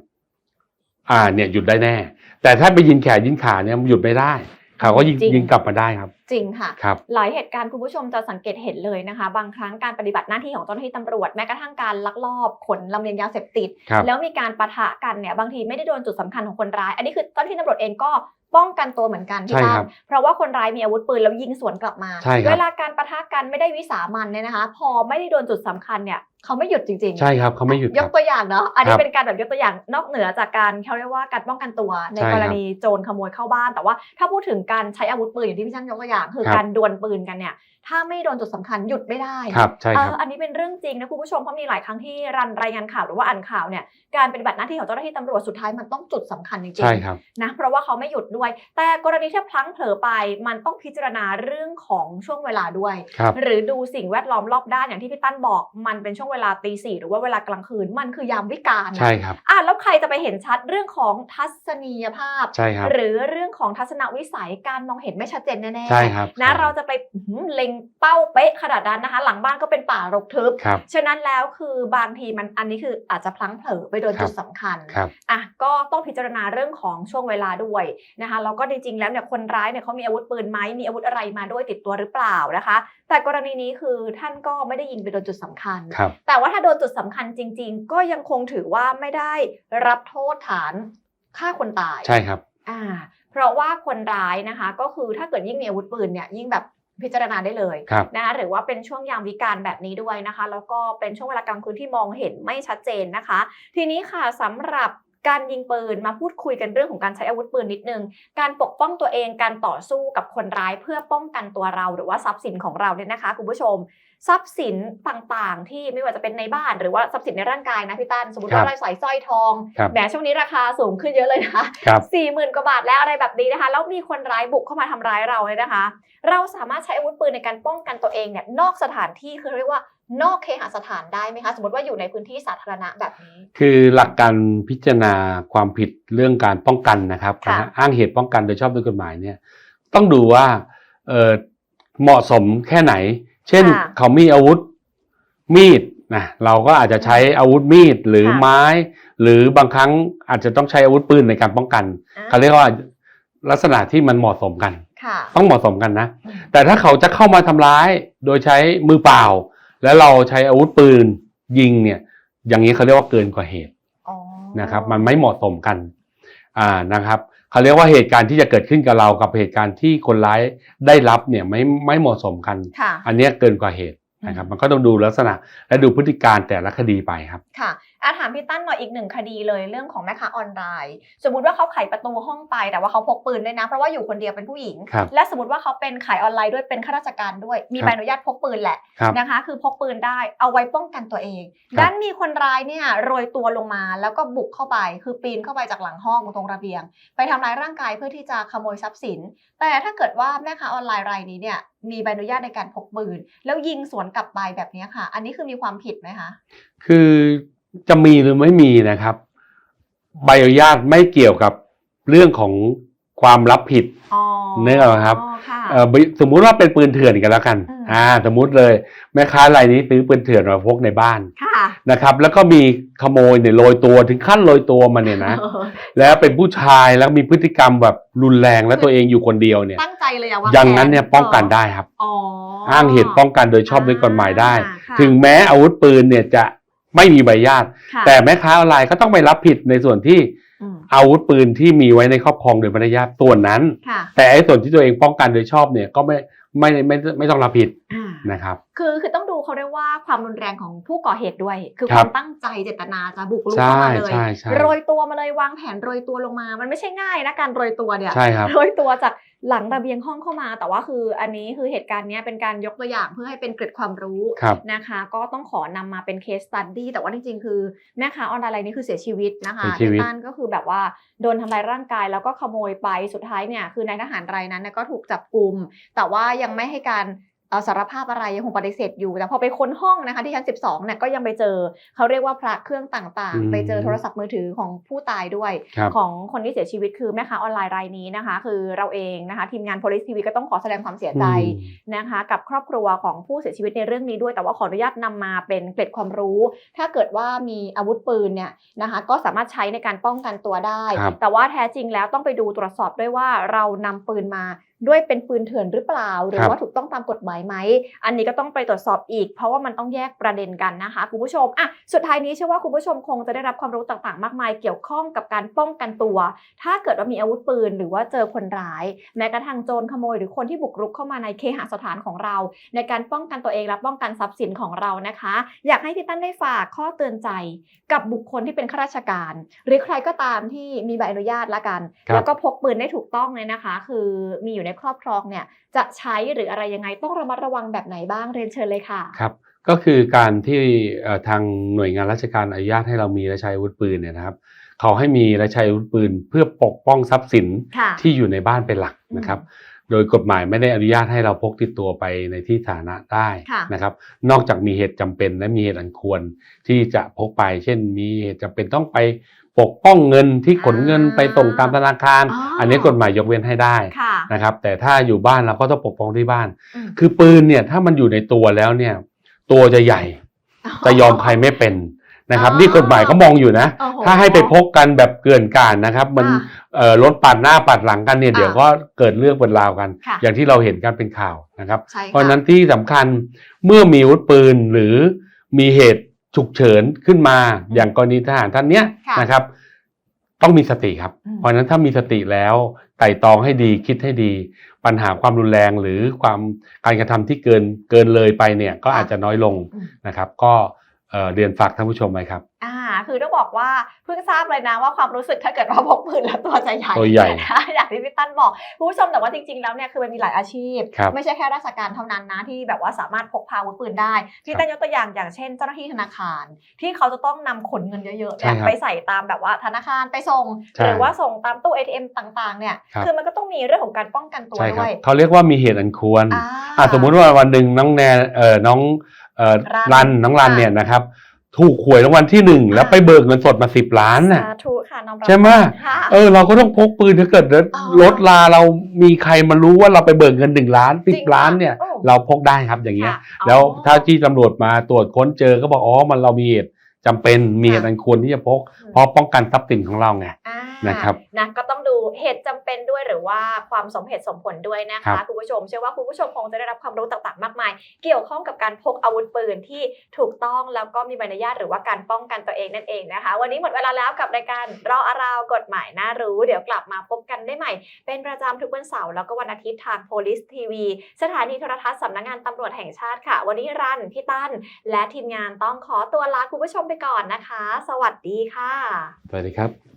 S2: อ่าเนี่ยหยุดได้แน่ แต่ถ้าไปยิงแขนยิงขาเนี่ยมันหยุดไม่ได้ เขาก็ยิง
S1: จริง
S2: ยิงกลับมาได้ครับ
S1: จริงค่ะ
S2: ครับ
S1: หลายเหตุการณ์คุณผู้ชมจะสังเกตเห็นเลยนะคะ บางครั้งการปฏิบัติหน้าที่ของเจ้าหน้าที่ตำรวจแม้กระทั่งการลักลอบขนลำเลียงยาเสพติด
S2: ครับ
S1: แล้วมีการปะทะกันเนี่ยบางทีไม่ได้โดนจุดสำคัญของคนร้าย อันนี้คือเจ้าหน้าที่ตำรวจเองก็ป้องกันตัวเหมือนกันที่
S2: ใช่
S1: บ้า
S2: ครั
S1: น
S2: บ
S1: เพราะว่าคนร้ายมีอาวุธปืนแล้วยิงสวนกลับมา
S2: ใช่ครับ
S1: เวลาการปะทะกันไม่ได้วิสามันเนี่ยนะคะ พอไม่ได้โดนจุดสำคัญเนี่ย เขาไม่หยุดจริงๆ
S2: ใช่ครับเขาไม่หยุด
S1: ย
S2: ครั
S1: ก
S2: บ
S1: ตัวอย่างเนาะอันนี้
S2: ครับ
S1: เป็นการแบบยกตัวอย่างนอกเหนือจากการเขาเรียกว่าการป้องกันตัว ใน
S2: ใช่
S1: ก
S2: ครั
S1: ร
S2: บ
S1: ณีโจรขโมยเข้าบ้าน แต่ว่าถ้าพูดถึงการใช้อาวุธปืนอย่างที่พี่ช่างยกตัวอย่าง คือ
S2: ครับ
S1: การดวลปืนกันเนี่ย ถ้าไม่โดนจุดสำคัญหยุดไม่ได้
S2: ครับใช่
S1: เอ
S2: ครับ
S1: ออันนี้เป็นเรื่องจริงนะคุณผู้ชมเพราะมีหลายครั้งที่รันรายงานข่าวหรือว่าอ่านข่าวเนี่ยการปฏิบัติหน้าที่ของเจ้าหน้าที่ตำรวจสุดท้ายมันต้องจุดสำคัญจริงๆ
S2: ใช่ครับ
S1: นะเพราะว่าเขาไม่หยุดด้วย แต่กรณีที่พลั้งเผลอไป มันต้องพิจารณาเรื่องของช่วงเวลาด้วย
S2: ครับ
S1: หรือดูสิ่งแวดล้อมรอบด้านอย่างที่พี่ตั้นบอก มันเป็นช่วงเวลาตีสี่หรือว่าเวลากลางคืนมันคือยามวิกาลนะ
S2: ใช่ครับ
S1: อะแล้วใครจะไปเห็นชัดเรื่องของทัศนียภาพ
S2: ใช่ครับ
S1: หรือเรื่องของทัศนวิสัยการมองเห็นไม่ชัดเจนแน่ๆ
S2: ใช่ครับ
S1: นะ
S2: ใช่
S1: เราจะไปอื้อหือเล็งเป้าเป๊ะขนาดนั้นนะคะ หลังบ้านก็เป็นป่ารกทึบ
S2: ครับ
S1: ฉะนั้นแล้วคือบางทีมันอันนี้คืออาจจะพลั้งเผลอไปโดน
S2: ครับ
S1: จุดสำคัญ
S2: ครับ
S1: อะก็ต้องพิจารณาเรื่องของช่วงเวลาด้วยนะคะแล้วก็จริงๆแล้วเนี่ยคนร้ายเนี่ยเขามีอาวุธปืนไหมมีอาวุธอะไรมาด้วยติดตัวหรือเปล่านะคะ แต่กรณีนี้คือท่านก็ไม่ได้ยิงไปโดนจุดสำคัญ
S2: ครับ
S1: แต่ว่าถ้าโดนจุดสำคัญจริง ๆ ก็ยังคงถือว่าไม่ได้รับโทษฐานฆ่าคนตาย
S2: ใช่ครับ
S1: อ่าเพราะว่าคนร้ายนะคะ ก็คือถ้าเกิดยิ่งมีอาวุธปืนเนี่ยยิ่งแบบ พิจารณาได้เลย
S2: ครับ
S1: นะคะหรือว่าเป็นช่วงยามวิการแบบนี้ด้วยนะคะ แล้วก็เป็นช่วงเวลากลางคืนที่มองเห็นไม่ชัดเจนนะคะ ทีนี้ค่ะสำหรับ การยิงปืนมาพูดคุยกันเรื่องของการใช้อาวุธปืนนิดนึง การปกป้องตัวเองการต่อสู้กับคนร้ายเพื่อป้องกันตัวเราหรือว่าทรัพย์สินของเราเนี่ยนะคะคุณผู้ชม ทรัพย์สินต่างๆ ที่ไม่ว่าจะเป็นในบ้านหรือว่าทรัพย์สินในร่างกายนะพี่ตั้นสมมติ
S2: ครับ
S1: ว่าเราใส่สร้อยทอง
S2: ครับ
S1: แหมช่วงนี้ราคาสูงขึ้นเยอะเลยนะคะ
S2: ครับ
S1: สี่หมื่นกว่าบาทแล้วอะไรแบบนี้นะคะ แล้วมีคนร้ายบุกเข้ามาทำร้ายเราเลยนะคะ เราสามารถใช้อาวุธปืนในการป้องกันตัวเองเนี่ยนอกสถานที่คือเรียกว่า นอกเคหสถานได้ไหมคะสมมติว่าอยู่ในพื้นที่สาธารณะแบบนี้
S2: คือหลักการพิจารณาความผิดเรื่องการป้องกันนะครับ
S1: ค่ะ
S2: นะฮะอ้างเหตุป้องกันโดยชอบด้วยกฎหมายเนี่ยต้องดูว่าเออเหมาะสมแค่ไหน เช่น
S1: ค่ะ
S2: เขามีอาวุธมีดนะเราก็อาจจะใช้อาวุธมีดหรือ
S1: ค่ะ
S2: ไม้ หรือบางครั้งอาจจะต้องใช้อาวุธปืนในการป้องกัน
S1: อ่า
S2: เขาเรียกว่าลักษณะที่มันเหมาะสมกัน
S1: ค่ะ
S2: ต้องเหมาะสมกันนะ
S1: อืม
S2: แต่ถ้าเขาจะเข้ามาทำร้ายโดยใช้มือเปล่า แล้วเราใช้อาวุธปืนยิงเนี่ย อย่างนี้เขาเรียกว่าเกินกว่าเหตุ
S1: อ๋อ
S2: นะครับ มันไม่เหมาะสมกันอ่านะครับเขาเรียกว่าเหตุการณ์ที่จะเกิดขึ้นกับเรากับเหตุการณ์ที่คนร้ายได้รับเนี่ยไม่ไม่เหมาะสมกัน
S1: ค่ะ
S2: อันเนี้ยเกินกว่าเหตุนะครับ มันก็ต้องดูลักษณะและดูพฤติการแต่ละคดีไปครับ
S1: ค่ะ อาถามพี่ตั้นหน่อยอีกหนึ่งคดีเลยเรื่องของแม่ค้าออนไลน์สมมติว่าเขาไขประตูห้องไปแต่ว่าเขาพกปืนด้วยนะ เพราะว่าอยู่คนเดียวเป็นผู้หญิง
S2: ครับ
S1: และสมมติว่าเขาเป็นขายออนไลน์ด้วยเป็นข้าราชการด้วย มี
S2: ครับ
S1: ใบอนุญาตพกปืนแหละ
S2: ครับ
S1: นะคะ คือพกปืนได้เอาไว้ป้องกันตัวเอง
S2: ครับ
S1: ด้านมีคนร้ายเนี่ยโรยตัวลงมาแล้วก็บุกเข้าไป คือปีนเข้าไปจากหลังห้องตรงระเบียง ไปทำร้ายร่างกายเพื่อที่จะขโมยทรัพย์สิน แต่ถ้าเกิดว่าแม่ค้าออนไลน์รายนี้เนี่ยมีใบอนุญาตในการพกปืน แล้วยิงสวนกลับไปแบบนี้ค่ะ อันนี้คือมีความผิดไหมคะ
S2: คือ จะมีหรือไม่มีนะครับ ใบอนุญาตไม่เกี่ยวกับเรื่องของความรับผิด
S1: อ๋อ
S2: นึกออกไหมครับ
S1: ค่ะ
S2: เอ่อสมมุติว่าเป็นปืนเถื่อนกันแล้วกัน
S1: อืม
S2: อ่า สมมุติเลยแม่ค้ารายนี้ซื้อปืนเถื่อนมาพกในบ้าน
S1: ค่ะ
S2: นะครับ แล้วก็มีขโมยเนี่ยโรยตัวถึงขั้นโรยตัวมาเนี่ยนะ แล้วเป็นผู้ชายแล้วมีพฤติกรรมแบบรุนแรงและตัวเองอยู่คนเดียวเนี่ย
S1: ตั้งใจเลยอะว่า
S2: อย่างนั้นเนี่ยป้องกันได้ครับ
S1: อ๋อ
S2: อ้างเหตุป้องกันโดยชอบด้วยกฎหมายได้
S1: ค่ะ
S2: ถึงแม้อาวุธปืนเนี่ยจะ ไม่มีใบอนุญาต
S1: ค่ะ
S2: แต่แม่ค้าออนไลน์ก็ต้องไปรับผิดในส่วนที่
S1: อืม
S2: อาวุธปืนที่มีไว้ในครอบครองโดยไม่ได้อนุญาตส่วนนั้น
S1: ค่ะ
S2: แต่ไอ้ส่วนที่ตัวเองป้องกันโดยชอบเนี่ยก็ไม่ไม่ไม่ไม่ไม่ต้องรับผิด
S1: อ่า
S2: นะครับ
S1: คือคือต้องดูเขาเรียกว่าความรุนแรงของผู้ก่อเหตุด้วย คือ
S2: ค
S1: ครับวามตั้งใจเจตนาจะบุกรุก
S2: ใช่
S1: เข้ามาเลย
S2: ใช่ใช่
S1: โรยตัวมาเลยวางแผนโรยตัวลงมา มันไม่ใช่ง่ายนะการโรยตัวเนี่ย
S2: ใช่ครับ
S1: โรยตัวจาก หลังระเบียงห้องเข้ามา แต่ว่าคืออันนี้คือเหตุการณ์เนี้ยเป็นการยกตัวอย่างเพื่อให้เป็นเกร็ดความรู้
S2: ครับ
S1: นะคะ ก็ต้องขอนำมาเป็นเคสตัดดี้แต่ว่าจริงๆคือแม่ค้าออนไลน์รายนี้คือเสียชีวิตนะคะ
S2: เสียชีวิต
S1: ที่บ้านก็คือแบบว่าโดนทำลายร่างกายแล้วก็ขโมยไปสุดท้ายเนี่ยคือนายทหารรายนั้นเนยก็ถูกจับกลุ่มแต่ว่ายังไม่ให้การเอ่อ สารภาพอะไรยังคงปฏิเสธอยู่แต่พอไปค้นห้องนะคะที่ชั้น 12เนี่ยก็ยังไปเจอเขาเรียกว่าพระเครื่องต่าง
S2: อืม
S1: ๆไปเจอโทรศัพท์มือถือของผู้ตายด้วย
S2: ครับ
S1: ของคนที่เสียชีวิตคือแม่ค้าออนไลน์รายนี้นะคะ คือเราเองนะคะทีมงาน police tv ก็ต้องขอแสดงความเสียใจ
S2: อืม
S1: นะคะกับครอบครัวของผู้เสียชีวิตในเรื่องนี้ด้วย แต่ว่าขออนุญาตนำมาเป็นเกร็ดความรู้ ถ้าเกิดว่ามีอาวุธปืนเนี่ยนะคะก็สามารถใช้ในการป้องกันตัวได้
S2: ครับ
S1: แต่ว่าแท้จริงแล้วต้องไปดูตรวจสอบด้วยว่าเรานำปืนมา ด้วยเป็นปืนเถื่อนหรือเปล่า หรือ
S2: ครับ
S1: ว่าถูกต้องตามกฎหมายไหม อันนี้ก็ต้องไปตรวจสอบอีก เพราะว่ามันต้องแยกประเด็นกันนะคะคุณผู้ชมอะสุดท้ายนี้เชื่อว่าคุณผู้ชมคงจะได้รับความรู้ต่างๆ มากมาย เกี่ยวข้องกับการป้องกันตัว ถ้าเกิดว่ามีอาวุธปืน หรือว่าเจอคนร้าย แม้กระทั่งโจรขโมย หรือคนที่บุกรุกเข้ามาในเคหสถานของเรา ในการป้องกันตัวเองและป้องกันทรัพย์สินของเรานะคะ อยากให้พี่ตั้นได้ฝากข้อเตือนใจกับบุคคลที่เป็นข้าราชการ หรือใครก็ตามที่มีใบอนุญาตละกัน
S2: ครับ
S1: แล้วก็พกปืนได้ถูกต้องเลยนะคะ คือมีอยู่ในครอบครองเนี่ยจะใช้หรืออะไรยังไงต้องระมัดระวังแบบไหนบ้างเรียนเชิญเลยค่ะ
S2: ครับก็คือการที่เอ่อทางหน่วยงานราชการอนุญาตให้เรามีและใช้อาวุธปืนเนี่ยนะครับเขาให้มีและใช้อาวุธปืนเพื่อปกป้องทรัพย์สิน
S1: ค่ะ
S2: ที่อยู่ในบ้านเป็นหลักนะครับ โดยกฎหมายไม่ได้อนุญาตให้เราพกติดตัวไปในที่สาธารณะได้
S1: ค่ะ
S2: นะครับ นอกจากมีเหตุจำเป็นและมีเหตุอันควรที่จะพกไป เช่น มีเหตุจำเป็นต้องไป ปกป้องเงินที่ขนเงินไปส่งตามธนาคาร
S1: อ๋ออั
S2: อันนี้กฎหมายยกเว้นให้ได้
S1: ค่ะ
S2: นะครับแต่ถ้าอยู่บ้านเราก็ต้องปกป้องที่บ้าน
S1: ม
S2: คือปืนเนี่ยถ้ามันอยู่ในตัวแล้วเนี่ยตัวจะใหญ่จะยอมใครไม่เป็นนะครับ
S1: อ๋อ
S2: นี่กฎหมายเขามองอยู่นะ
S1: โอ้โห
S2: ถ้าให้ไปพกกันแบบเกลื่อนกลานนะครับ มัน
S1: อะ
S2: เอ่อรถปัดหน้าปัดหลังกันเนี่ย
S1: อะ
S2: เดี๋ยวก็เกิดเรื่องเป็นราวกัน
S1: ค่ะ
S2: อย่างที่เราเห็นกันเป็นข่าวนะครับ
S1: ใช่ค่ะ
S2: เพราะฉะนั้นที่สำคัญเมื่อมีอาวุธปืนหรือมีเหตุ ฉุกเฉินขึ้นมา
S1: อืม
S2: อย่างกรณีทหารท่านเนี้ย
S1: ค่ะ
S2: นะครับ ต้องมีสติครับ
S1: อืม
S2: เพราะฉะนั้นถ้ามีสติแล้วไต่ตรองให้ดีคิดให้ดี ปัญหาความรุนแรงหรือความการกระทำที่เกินเกินเลยไปเนี่ยก็อาจจะน้อยลง
S1: อืม
S2: นะครับ ก็ เอ่อเรียนฝากท่านผู้ชมไว้ครับ
S1: อ่า คือต้องบอกว่าเพิ่งทราบเลยนะว่าความรู้สึกถ้าเกิดว่าพกปืนแล้วตัวจะใหญ่
S2: ตัวใหญ่
S1: อย่างที่พี่ตั้นบอกคุณผู้ชมแต่ว่าจริงๆแล้วเนี่ยคือมันมีหลายอาชีพ
S2: ครับ
S1: ไม่ใช่แค่ราชการเท่านั้นนะที่แบบว่าสามารถพกพาอาวุธปืนได้พี่ตั้นยกตัวอย่างอย่างเช่น เจ้าหน้าที่ธนาคาร ที่เขาจะต้องนำขนเงินเยอะๆ
S2: ใช่
S1: เนี่ย
S2: ครับ
S1: ไปใส่ตามแบบว่าธนาคารไปส่ง
S2: ใช่
S1: หรือว่าส่งตามตู้ ATM ต่างๆเนี่ย
S2: ครับ
S1: คือมันก็ต้องมีเรื่องของการป้องกันตัว
S2: ใช่ค
S1: ด้
S2: รับ
S1: วย
S2: เขาเรียกว่ามีเหตุอันควร
S1: อ่า
S2: อะสมมุติว่าวันหนึ่งน้องแนนเอ่อน้องเอ่อ
S1: รัน
S2: รันน้องรัน
S1: ค่ะ
S2: เนี่ยนะครับ ถูกหวยรางวัลที่หนึ่งแล้ว
S1: อ่า
S2: ไปเบิกเงินสดมาสิบล้านน่ะ
S1: สาธุค่ะน้องรับ
S2: ใช่ไหม
S1: ค่ะ
S2: เออเราก็ต้องพกปืนถ้าเกิด
S1: อ๋อ
S2: รถลาเรามีใครมารู้ว่าเราไปเบิกเงินหนึ่งล้านสิบ
S1: จริง
S2: ล้านเนี่ย
S1: โอ้
S2: เราพกได้ครับอย่างเงี้ย
S1: ค่ะ
S2: แล้ว
S1: อ๋อ
S2: ถ้าที่ตำรวจมาตรวจค้นเจอก็บอกอ๋อมันเรามีเหตุจำเป็นมีเหตุอันควรที่จะพก
S1: อืม
S2: เพราะป้องกันทรัพย์สินของเราไง
S1: อ่า
S2: นะครับ
S1: นะก็ต้องดูเหตุจำเป็นด้วยหรือว่าความสมเหตุสมผลด้วยนะ
S2: ครั
S1: คะ
S2: บ
S1: คุณผู้ชมเชื่อว่าคุณผู้ชมคงจะได้รับความรู้ต่างๆ มากมาย เกี่ยวข้องกับการพกอาวุธปืนที่ถูกต้องแล้วก็มีใบอนุญาตหรือว่าการป้องกันตัวเองนั่นเองนะคะ วันนี้หมดเวลาแล้วกับรายการรออาราวกฎหมายน่ารู้ เดี๋ยวกลับมาพบกันได้ใหม่ เป็นประจำทุกวันเสาร์แล้วก็วันอาทิตย์ทาง Police TV สถานีโทรทัศน์สำนักงานตำรวจแห่งชาติค่ะ วันนี้รันพี่ตั้นและทีมงานต้องขอตัวลาคุณผู้ชมไปก่อนนะคะ สวัสดีค่ะ
S2: สวัสดีครับ